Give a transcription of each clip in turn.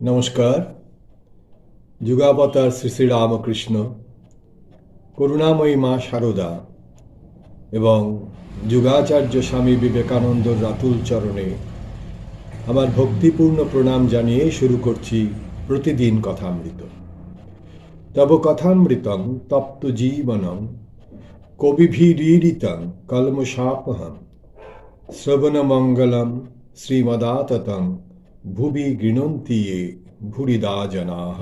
নমস্কার। যুগাবতার শ্রী শ্রী রামকৃষ্ণ, করুণাময়ী মা শারদা এবং যুগাচার্য স্বামী বিবেকানন্দ রাতুল চরণে আমার ভক্তিপূর্ণ প্রণাম জানিয়ে শুরু করছি প্রতিদিন কথামৃত। তব কথামৃতং তপ্ত জীবনং কবিভিরীড়িতং কলমশাপহম। শ্রবণমঙ্গলম শ্রীমদাততং ভুবি গৃণন্তি ভুরিদা জনাহ।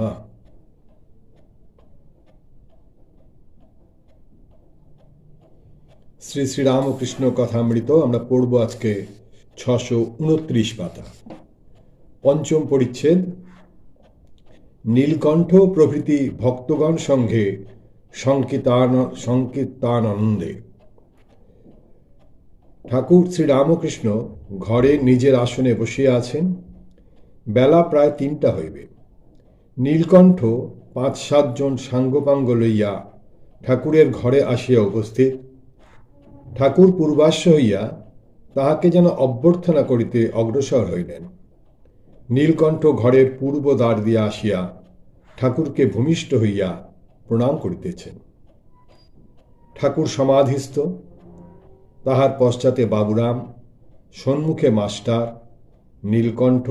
শ্রী শ্রীরামকৃষ্ণ কথামৃত আমরা পড়ব আজকে ছশো উনত্রিশ পাতা। পঞ্চম পরিচ্ছেদ, নীলকণ্ঠ প্রভৃতি ভক্তগণ সঙ্গে সংকীর্তান সংকীর্তানন্দে ঠাকুর শ্রীরামকৃষ্ণ ঘরে নিজের আসনে বসিয়া আছেন। বেলা প্রায় তিনটা হইবে। নীলকণ্ঠ পাঁচ সাতজন সাঙ্গপাঙ্গ লইয়া ঠাকুরের ঘরে আসিয়া উপস্থিত। ঠাকুর পূর্বাশ্ব হইয়া তাহাকে যেন অভ্যর্থনা করিতে অগ্রসর হইলেন। নীলকণ্ঠ ঘরের পূর্ব দ্বার দিয়া আসিয়া ঠাকুরকে ভূমিষ্ঠ হইয়া প্রণাম করিতেছেন। ঠাকুর সমাধিস্থ। তাহার পশ্চাতে বাবুরাম সম্মুখে মাস্টার, নীলকণ্ঠ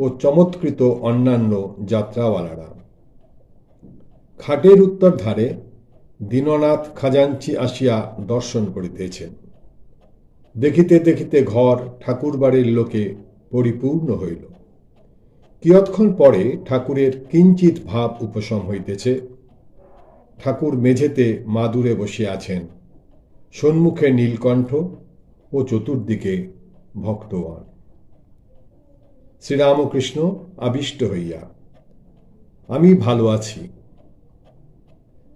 ও চমৎকৃত অন্যান্য যাত্রাওয়ালারা। খাটের উত্তর ধারে দীননাথ খাজাঞ্চি আসিয়া দর্শন করিতেছেন। দেখিতে দেখিতে ঘর ঠাকুর বাড়ির লোকে পরিপূর্ণ হইল। কিয়ৎক্ষণ পরে ঠাকুরের কিঞ্চিত ভাব উপশম হইতেছে। ঠাকুর মেঝেতে মাদুরে বসিয়া আছেন। সম্মুখে নীলকণ্ঠ ও চতুর্দিকে ভক্তগণ। শ্রীরামকৃষ্ণ আবিষ্ট হইয়া, আমি ভালো আছি।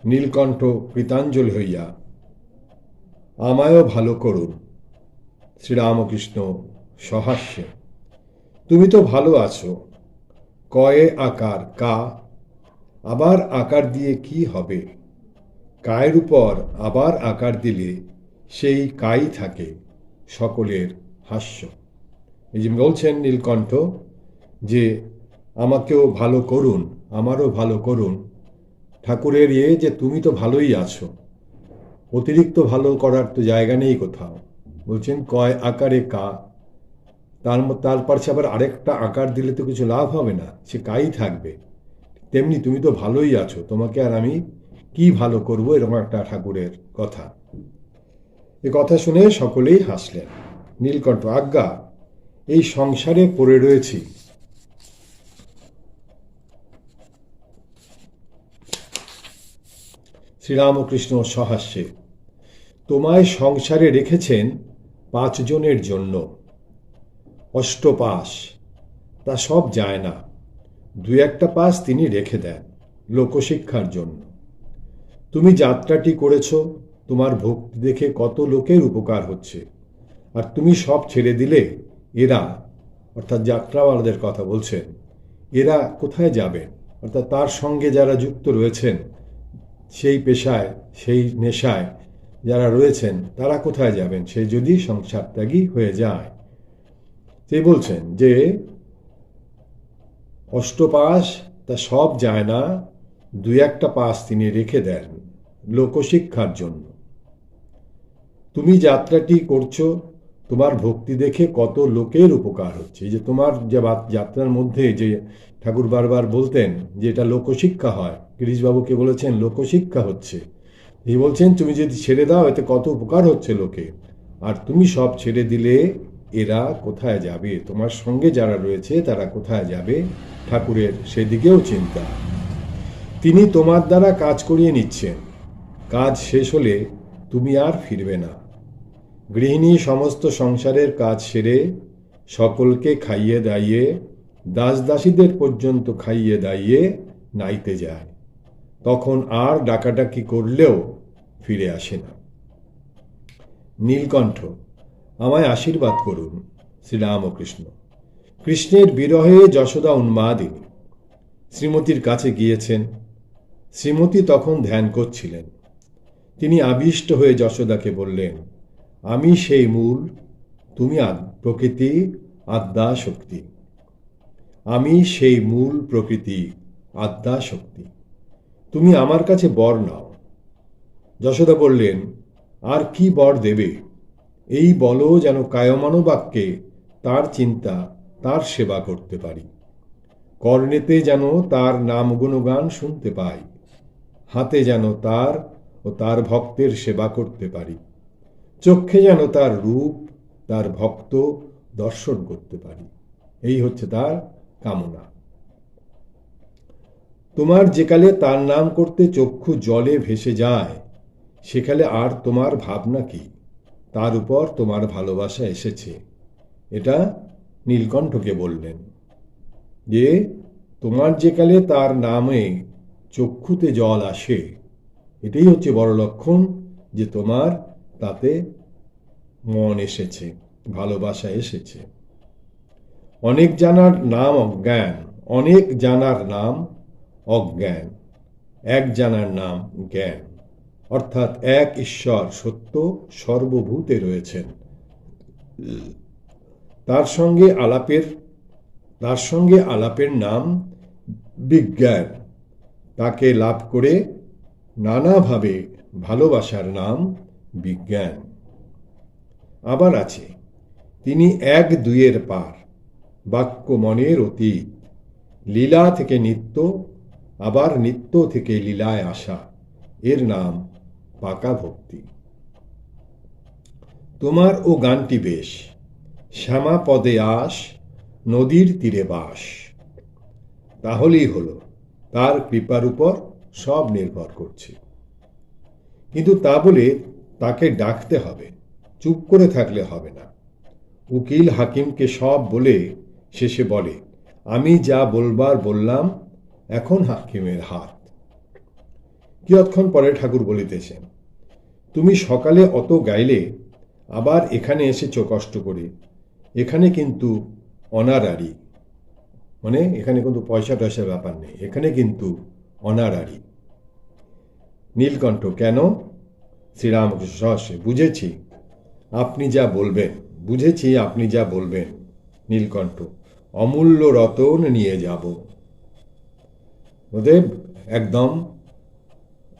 নীলকণ্ঠ কৃতাঞ্জলি হইয়া, আমায়ও ভালো করুন। শ্রীরামকৃষ্ণ সহাস্যে, তুমি তো ভালো আছো, কয়ে আকার কা, আবার আকার দিয়ে কি হবে? কায়ের উপর আবার আকার দিলে সেই কাই থাকে সকলের হাস্য। এই যে বলছেন নীলকণ্ঠ যে, আমাকেও ভালো করুন, আমারও ভালো করুন। ঠাকুরের ইয়ে যে তুমি তো ভালোই আছো। অতিরিক্ত ভালো করার তো জায়গা নেই কোথাও। বলছেন, কয় আকারে কা? তার তার পাশে আবার আরেকটা আকার দিলে তো কিছু লাভ হবে না, সে কাই থাকবে? তেমনি তুমি তো ভালোই আছো, তোমাকে আর আমি কি ভালো করব, এরকম একটা ঠাকুরের কথা। এ কথা শুনে সকলেই হাসলেন। নীলকণ্ঠ, আজ্ঞা এই সংসারে পড়ে রয়েছি। শ্রীরামকৃষ্ণ সহাস্যে, তোমায় সংসারে রেখেছেন পাঁচজনের জন্য। অষ্টপাস তা সব যায় না। দু একটা পাস তিনি রেখে দেন লোকশিক্ষার জন্য। তুমি যাত্রাটি করেছ, তোমার ভক্তি দেখে কত লোকের উপকার হচ্ছে। আর তুমি সব ছেড়ে দিলে এরা, অর্থাৎ যাত্রাওয়ালাদের কথা বলছেন, এরা কোথায় যাবেন অর্থাৎ তার সঙ্গে যারা যুক্ত রয়েছেন, সেই পেশায়, সেই নেশায় যারা রয়েছেন, তারা কোথায় যাবেন? সে যদি সংসার ত্যাগী হয়ে যায়। সে বলছেন যে অষ্টপাস তা সব যায় না, দুই একটা পাস তিনি রেখে দেন লোকশিক্ষার জন্য। তুমি যাত্রাটি করছ তোমার ভক্তি দেখে কত লোকের উপকার হচ্ছে। যে তোমার যে যাত্রার মধ্যে যে ঠাকুর বারবার বলতেন যে এটা লোকশিক্ষা হয়, গিরিশবাবুকে বলেছেন লোকশিক্ষা হচ্ছে। তিনি বলছেন, তুমি যদি ছেড়ে দাও, এতে কত উপকার হচ্ছে লোকে। আর তুমি সব ছেড়ে দিলে এরা কোথায় যাবে? তোমার সঙ্গে যারা রয়েছে, তারা কোথায় যাবে? ঠাকুরের সেদিকেও চিন্তা। তিনি তোমার দ্বারা কাজ করিয়ে নিচ্ছেন। কাজ শেষ হলে তুমি আর ফিরবে না। গৃহিণী সমস্ত সংসারের কাজ সেরে সকলকে খাইয়ে দাইয়ে দাস দাসীদের পর্যন্ত খাইয়ে দাইয়ে নাইতে যায়। তখন আর ডাকাডাকি করলেও ফিরে আসে না। নীলকণ্ঠ, আমায় আশীর্বাদ করুন, শ্রীরামকৃষ্ণ। কৃষ্ণের বিরহে যশোদা উন্মাদিনী শ্রীমতীর কাছে গিয়েছেন। শ্রীমতী তখন ধ্যান করছিলেন। তিনি আবিষ্ট হয়ে যশোদাকে বললেন আমি সেই মূল, তুমি প্রকৃতি আদ্যা শক্তি আমি সেই মূল, প্রকৃতি আদ্যা শক্তি তুমি আমার কাছে বর নাও। যশোদা বললেন, আর কি বর দেবে? এই বলো যেন কায়মানো বাক্যে তার চিন্তা, তার সেবা করতে পারি। কর্ণেতে যেন তার নাম গুণগান শুনতে পাই। হাতে যেন তার ও তার ভক্তের সেবা করতে পারি। চক্ষে যেন তার রূপ, তার ভক্ত দর্শন করতে পারি। এই হচ্ছে তার কামনা। তোমার যেকালে তার নাম করতে চক্ষু জলে ভেসে যায় সেকালে আর তোমার ভাবনা কি? তার উপর তোমার ভালোবাসা এসেছে। এটা নীলকণ্ঠকে বললেন। যে, তোমার যেকালে তার নামে চক্ষুতে জল আসে, এটাই হচ্ছে বড় লক্ষণ যে তোমার তাতে মন এসেছে, ভালোবাসা এসেছে। অনেক জানার নাম অজ্ঞান, অনেক জানার নাম অজ্ঞান, এক জানার নাম জ্ঞান। অর্থাৎ এক ঈশ্বর সত্য সর্বভূতে রয়েছেন। তার সঙ্গে আলাপের, তার সঙ্গে আলাপের নাম বিজ্ঞান। তাকে লাভ করে নানাভাবে ভালোবাসার নাম বিজ্ঞান। আবার আছে, তিনি এক দুইয়ের পার, বাক্য মনের অতীত, লীলা থেকে নিত্য, আবার নিত্য থেকে লীলায় আসা, এর নাম পাকা ভক্তি। তোমার ও গানটি বেশ, শ্যামা পদে আস, নদীর তীরে বাস। তাহলেই হলো, তার কৃপার উপর সব নির্ভর করছে। কিন্তু তা বলে তাকে ডাকতে হবে, চুপ করে থাকলে হবে না। উকিল হাকিমকে সব বলে শেষে বলে, আমি যা বলবার বললাম, এখন হাকিমের হাত। কিয়ৎক্ষণ পরে ঠাকুর বলিতেছেন, তুমি সকালে অত গাইলে, আবার এখানে এসেছ কষ্ট করে। এখানে কিন্তু অনারারি। মানে এখানে কিন্তু পয়সা টয়সার ব্যাপার নেই, এখানে কিন্তু অনারারি। নীলকণ্ঠ, কেন? শ্রীরামকৃষ্ণ সহস্রে, বুঝেছি, আপনি যা বলবেন, বুঝেছি আপনি যা বলবেন, নীলকণ্ঠ, অমূল্য রতন নিয়ে যাব। ওদেব একদম,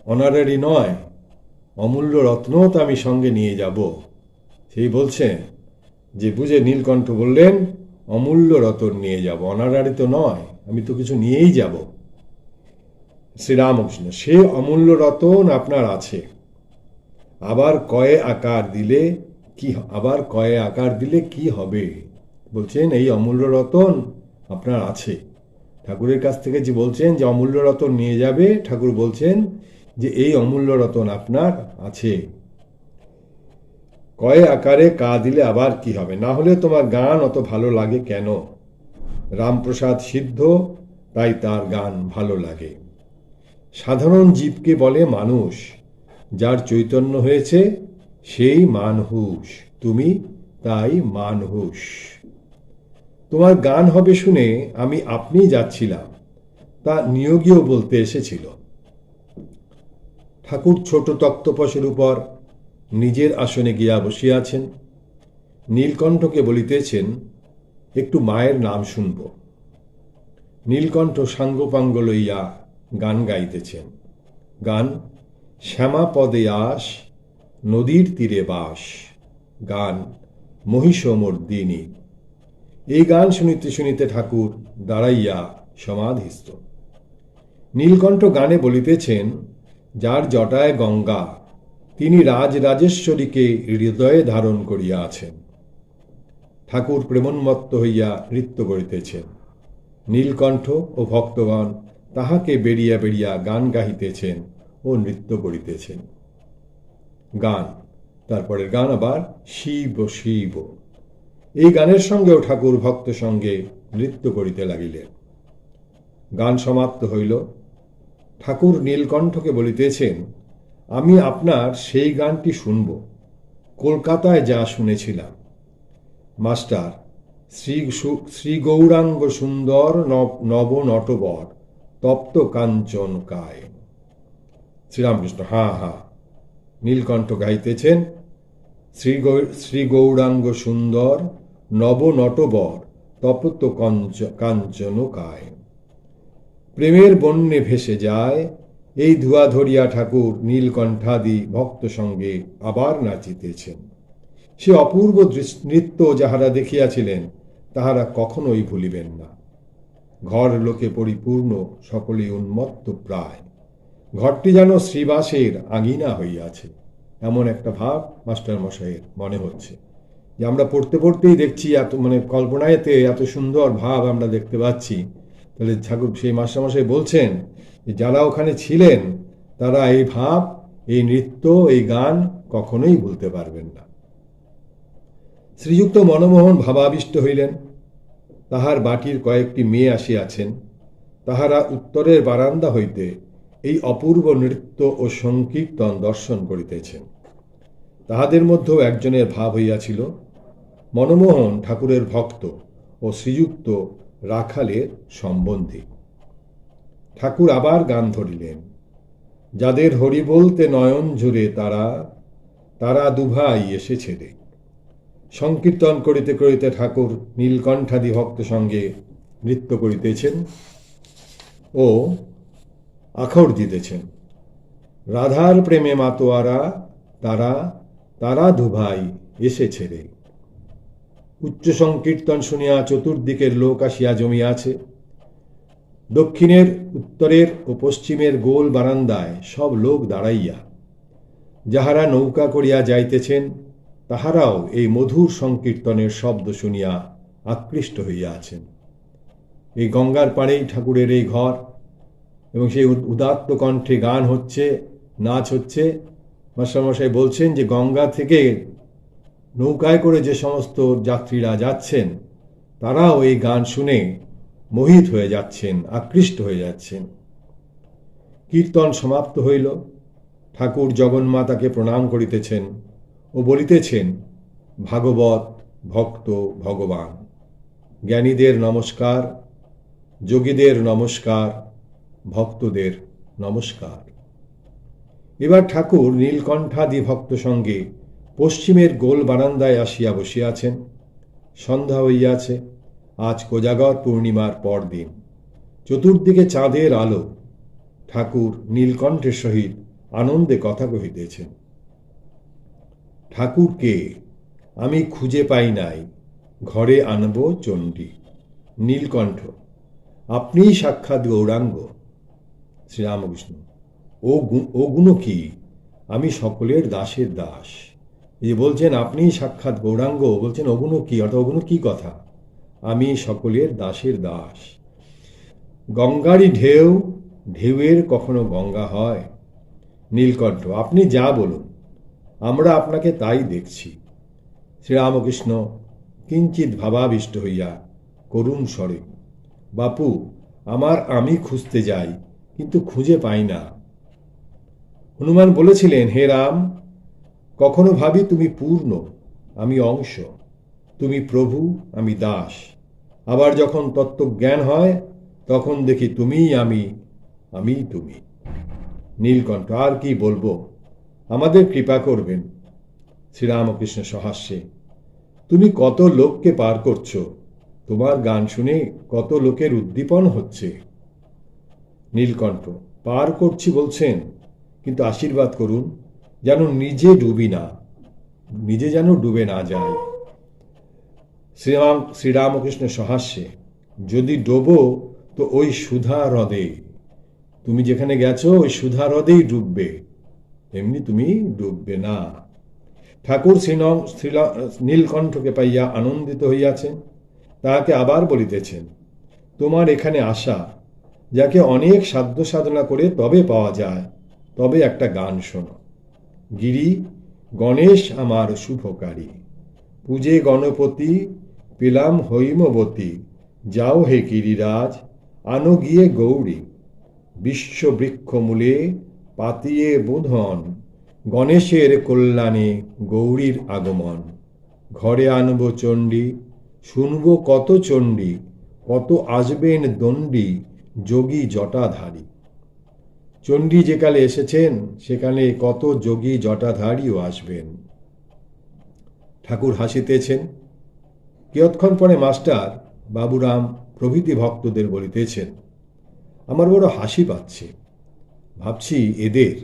অনারারি নয়, অমূল্য রত্নও তো আমি সঙ্গে নিয়ে যাব। সেই বলছেন যে, বুঝে নীলকণ্ঠ বললেন, অমূল্য রতন নিয়ে যাব, অনারারি তো নয়, আমি তো কিছু নিয়েই যাব। শ্রীরামকৃষ্ণ, সে অমূল্য রতন আপনার আছে আবার কয়ে আকার দিলে কি আবার কয়ে আকার দিলে কি হবে? বলছেন, এই অমূল্য রতন আপনার আছে। ঠাকুরের কাছ থেকে যে বলছেন যে অমূল্য রতন নিয়ে যাবে, ঠাকুর বলছেন যে, এই অমূল্য রতন আপনার আছে। কয়ে আকারে কা দিলে আবার কি হবে? না হলে তোমার গান অত ভালো লাগে কেন? রামপ্রসাদ সিদ্ধ, তাই তার গান ভালো লাগে। সাধারণ জীবকে বলে মানুষ। যার চৈতন্য হয়েছে, সেই মানহুস তুমি তাই মানহুস তোমার গান হবে শুনে আমি আপনি যাচ্ছিলাম। তা নিয়োগীয় বলতে এসেছিল। ঠাকুর ছোট তক্তপসের উপর নিজের আসনে গিয়া বসিয়াছেন। নীলকণ্ঠকে বলিতেছেন, একটু মায়ের নাম শুনব। নীলকণ্ঠ সাঙ্গপাঙ্গ লইয়া গান গাইতেছেন। গান শ্যামা পদে আস, নদীর তীরে বাস। গান মহিষমর্দিনী এই গান শুনিতে শুনিতে ঠাকুর দাঁড়াইয়া সমাধিস্থ। নীলকণ্ঠ গানে বলিতেছেন, যার জটায় গঙ্গা, তিনি রাজরাজেশ্বরীকে হৃদয়ে ধারণ করিয়া আছেন ঠাকুর প্রেমন্মত্ত হইয়া নৃত্য করিতেছেন। নীলকণ্ঠ ও ভক্তগণ তাহাকে বেরিয়া বেরিয়া গান গাহিতেছেন। ও নৃত্য করিতেছেন। গান, তারপরের গান আবার শিব শিব। এই গানের সঙ্গেও ঠাকুর ভক্ত সঙ্গে নৃত্য করিতে লাগিলেন। গান সমাপ্ত হইল। ঠাকুর নীলকণ্ঠকে বলিতেছেন, আমি আপনার সেই গানটি শুনব। কলকাতায় যা শুনেছিলাম। মাস্টার, শ্রী শ্রী গৌরাঙ্গ সুন্দর নব নটবর, তপ্ত কাঞ্চন কায় শ্রীরামকৃষ্ণ, হা হা। নীলকণ্ঠ গাইতেছেন শ্রী শ্রী গৌরাঙ্গ সুন্দর নব নটবর তপত কঞ্চ কাঞ্চন কায় প্রেমের বন্যে ভেসে যায়, এই ধুয়া ধরিয়া ঠাকুর নীলকণ্ঠাদি ভক্ত সঙ্গে আবার নাচিতেছেন। সে অপূর্ব নৃত্য যাহারা দেখিয়াছিলেন, তাহারা কখনোই ভুলিবেন না। ঘর লোকে পরিপূর্ণ, সকলেই উন্মত্ত প্রায় ঘরটি যেন শ্রীবাসের আগিনা হইয়াছে, এমন একটা ভাব মাস্টার মশাইয়ের মনে হচ্ছে। যে আমরা পড়তে পড়তেই দেখছি এত মানে কল্পনায়তে এত সুন্দর ভাব আমরা দেখতে পাচ্ছি। তাহলে ঠাকুর, সেই মাস্টারমশাই বলছেন যে যারা ওখানে ছিলেন, তারা এই ভাব, এই নৃত্য, এই গান কখনোই ভুলতে পারবেন না। শ্রীযুক্ত মনমোহন ভাবাবিষ্ট হইলেন। তাহার বাটির কয়েকটি মেয়ে আসিয়াছেন। তাহারা উত্তরের বারান্দা হইতে এই অপূর্ব নৃত্য ও সংকীর্তন দর্শন করিতেছেন। তাহাদের মধ্যেও একজনের ভাব হইয়াছিল, মনমোহন ঠাকুরের ভক্ত ও শ্রীযুক্ত রাখালের সম্বন্ধী। ঠাকুর আবার গান ধরিলেন, যাদের হরি বলতে নয়ন জুড়ে তারা তারা দুভাই এসেছে রে। সংকীর্তন করিতে করিতে ঠাকুর নীলকণ্ঠাদি ভক্ত সঙ্গে নৃত্য করিতেছেন ও আখর দিতেছেন রাধার প্রেমে মাতোয়ারা, তারা তারা দুভাই এসেছে রে। উচ্চ সংকীর্তন শুনিয়া চতুর্দিকের লোক আসিয়া জমিয়াছে। দক্ষিণের, উত্তরের ও পশ্চিমের গোল বারান্দায় সব লোক দাঁড়াইয়া। যাহারা নৌকা করিয়া যাইতেছেন, তাহারাও এই মধুর সংকীর্তনের শব্দ শুনিয়া আকৃষ্ট হইয়া আছেন এই গঙ্গার পাড়েই ঠাকুরের এই ঘর এবং সেই উদ- উদাত্ত কণ্ঠে গান হচ্ছে, নাচ হচ্ছে। মাস্টারমশাই বলছেন যে গঙ্গা থেকে নৌকায় করে যে সমস্ত যাত্রীরা যাচ্ছেন, তারাও এই গান শুনে মোহিত হয়ে যাচ্ছেন, আকৃষ্ট হয়ে যাচ্ছেন। কীর্তন সমাপ্ত হইল। ঠাকুর জগন্মাতাকে প্রণাম করিতেছেন ও বলিতেছেন, ভাগবত ভক্ত ভগবান, জ্ঞানীদের নমস্কার, যোগীদের নমস্কার ভক্তদের নমস্কার। এবার ঠাকুর নীলকণ্ঠাদি ভক্ত সঙ্গে পশ্চিমের গোল বারান্দায় আসিয়া বসিয়াছেন সন্ধ্যা হইয়াছে, আজ কোজাগর পূর্ণিমার পরদিন। চতুর্দিকে চাঁদের আলো, ঠাকুর নীলকণ্ঠের সহিত আনন্দে কথা কহিতেছেন। ঠাকুরকে আমি খুঁজে পাই নাই, ঘরে আনব চণ্ডী। নীলকণ্ঠ, আপনিই সাক্ষাৎ গৌরাঙ্গ। শ্রীরামকৃষ্ণ, ও ও গুণ কি? আমি সকলের দাসের দাস। এই যে বলছেন আপনিই সাক্ষাৎ গৌরাঙ্গ। বলছেন অগুণ কি? অর্থাৎ অগুণ কি কথা? আমি সকলের দাসের দাস। গঙ্গারই ঢেউ, ঢেউয়ের কখনো গঙ্গা হয়। নীলকণ্ঠ, আপনি যা বলুন, আমরা আপনাকে তাই দেখছি। শ্রীরামকৃষ্ণ কিঞ্চিত ভাবাবিষ্ট হইয়া, করুণ স্বরে, বাপু, আমার আমি খুঁজতে যাই কিন্তু খুঁজে পাই না। হনুমান বলেছিলেন, হে রাম, কখনো ভাবি তুমি পূর্ণ, আমি অংশ, তুমি প্রভু, আমি দাস। আবার যখন তত্ত্বজ্ঞান হয়, তখন দেখি তুমিই আমি আমি তুমি। নীলকণ্ঠ, আর কি বলব? আমাদের কৃপা করবেন। শ্রীরামকৃষ্ণ সহাস্যে, তুমি কত লোককে পার করছ? তোমার গান শুনে কত লোকের উদ্দীপন হচ্ছে? নীলকণ্ঠ। পার করছি বলছেন, কিন্তু আশীর্বাদ করুন, যেন নিজে ডুবি না, নিজে যেন ডুবে না যায়। শ্রীরাম শ্রীরামকৃষ্ণ সহাস্যে, যদি ডোবো তো ওই সুধা হ্রদে, তুমি যেখানে গেছো ওই সুধা হ্রদেই ডুববে, এমনি তুমি ডুববে না। ঠাকুর শ্রীনম, শ্রীলা, নীলকণ্ঠকে পাইয়া আনন্দিত হইয়াছেন, তাহাকে আবার বলিতেছেন, তোমার এখানে আসা যাকে অনেক সাধ্য সাধনা করে তবে পাওয়া যায়। তবে একটা গান শোনো। গিরি, গণেশ আমার শুভকারী। পূজে গণপতি, পেলাম হৈমবতী। যাও হে গিরিরাজ, আনো গিয়ে গৌরী। বিশ্ববৃক্ষ মূলে পাতিয়ে বোধন। গণেশের কল্যাণে গৌরীর আগমন। ঘরে আনব চণ্ডী, শুনব কত চণ্ডী, কত আসবেন দণ্ডী। যোগী জটাধারী। চণ্ডী যেকালে এসেছেন সেখানে কত যোগী জটাধারীও আসবেন। ঠাকুর হাসিতেছেন। কিয়ৎক্ষণ পরে মাস্টার বাবুরাম প্রভৃতি ভক্তদের বলিতেছেন, আমার বড় হাসি পাচ্ছে। ভাবছি এদের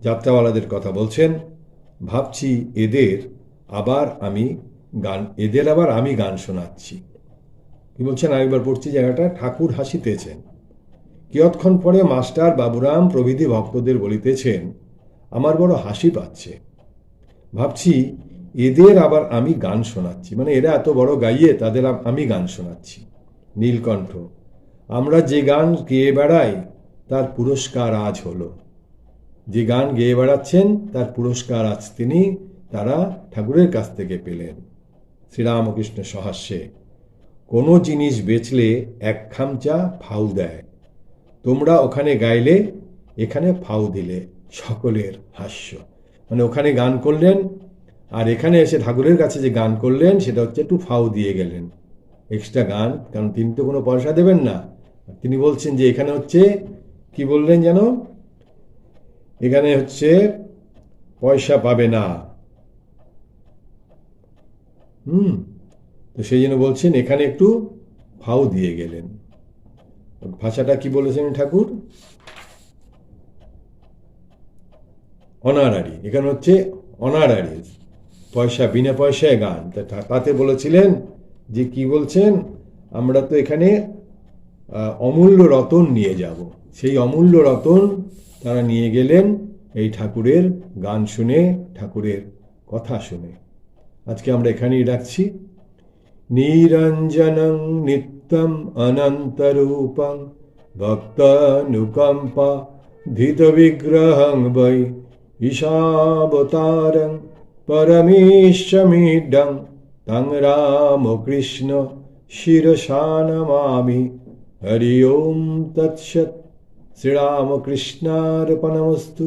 যাত্রাওয়ালাদের কথা বলছেন, ভাবছি এদের আবার আমি গান, এদের আবার আমি গান শোনাচ্ছি। কি বলছেন? আরেকবার পড়ছি জায়গাটা। ঠাকুর হাসিতেছেন কিয়ৎক্ষণ পরে মাস্টার বাবুরাম প্রভৃতি ভক্তদের বলিতেছেন, আমার বড় হাসি পাচ্ছে। ভাবছি, এদের আবার আমি গান শোনাচ্ছি। মানে এরা এত বড় গাইয়ে তাদের আমি গান শোনাচ্ছি। নীলকণ্ঠ, আমরা যে গান গেয়ে বেড়াই, তার পুরস্কার আজ হলো। যে গান গেয়ে বেড়াচ্ছেন, তার পুরস্কার আজ তিনি, তারা ঠাকুরের কাছ থেকে পেলেন। শ্রীরামকৃষ্ণ সহাস্যে। কোনো জিনিস বেচলে এক খামচা ফাউ দেয়। তোমরা ওখানে গাইলে, এখানে ফাউ দিলে। সকলের হাস্য। মানে ওখানে গান করলেন, আর এখানে এসে ঠাকুরের কাছে যে গান করলেন, সেটা হচ্ছে একটু ফাউ দিয়ে গেলেন। এক্সট্রা গান, কারণ তিনি তো কোনো পয়সা দেবেন না। তিনি বলছেন যে এখানে হচ্ছে, কি বললেন যেন? এখানে হচ্ছে, পয়সা পাবে না। হুম। তো সেই জন্য বলছেন, এখানে একটু ফাউ দিয়ে গেলেন। ভাষাটা কি বলেছেন ঠাকুর? অনারারি। এখানে হচ্ছে অনারারি। পয়সা, বিনা পয়সায় গান। তাতে বলেছিলেন যে কি বলছেন, আমরা তো এখানে অমূল্য রতন নিয়ে যাব। সেই অমূল্য রতন তারা নিয়ে গেলেন এই ঠাকুরের গান শুনে, ঠাকুরের কথা শুনে। আজকে আমরা এখানেই রাখছি। নিরঞ্জনং নিত্যম অনন্তরূপং ভক্তানুকম্পা ধৃতবিগ্রহং বৈ ঈশাবতারং পরমেশ্বমিডং তং রামকৃষ্ণ শিরসা নমামি হরি ওম তৎসৎ শ্রীরামকৃষ্ণার্পণমস্তু